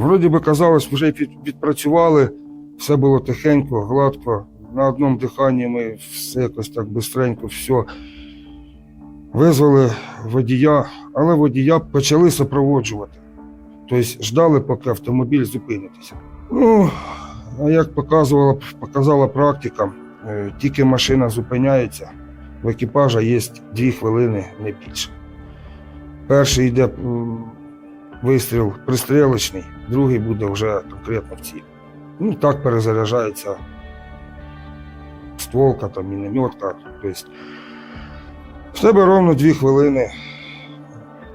Вроді би казалось, вже відпрацювали, все було тихенько, гладко. На одному диханні ми все якось так бистренько, все. Визвали водія, але водія почали супроводжувати. Тобто ждали, поки автомобіль зупиниться. Ну, а як показувала, показала практика, е, тільки машина зупиняється, в екіпажа є дві хвилини, не більше. Перший йде вистріл пристрілочний, другий буде вже конкретно в ціль. Ну, так перезаряджається стволка, там, мінометка. Тобто, в тебе ровно дві хвилини.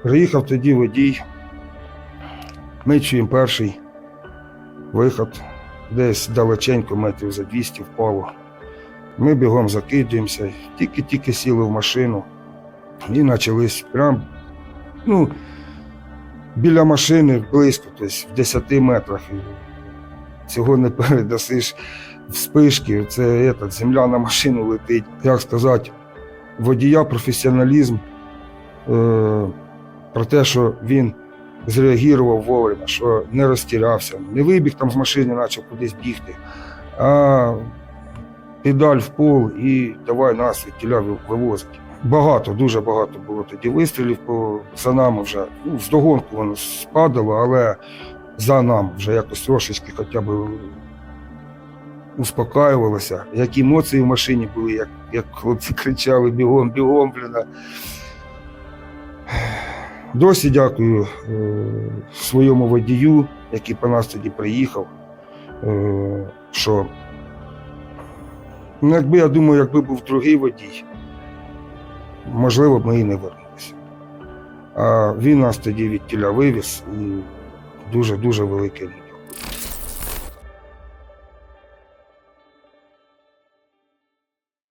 Приїхав тоді водій. Ми чуємо перший виход, десь далеченько, метрів за 200 впало. Ми бігом закидуємося, тільки-тільки сіли в машину і почались прям, ну, біля машини близько, тобто в 10 метрах. Цього не передасиш вспишки. Це этот, земля на машину летить. Як сказати, водія професіоналізм е, про те, що він зреагував вовремя, що не розтірявся, не вибіг там з машини, почав кудись бігти, а педаль в пол і давай нас від тіля ви- вивозить. Багато, дуже багато було тоді вистрілів по, за нами вже. Ну, вздогонку воно спадало, але за нами вже якось трошечки хоча б успокаювалося. Які емоції в машині були, як, як хлопці кричали бігом, бігом, блін. Досі дякую е, своєму водію, який по нас тоді приїхав. Е, що, ну, якби я думаю, якби був другий водій, можливо ми і не вернулися. А він нас тоді від тіля вивіз і дуже-дуже велике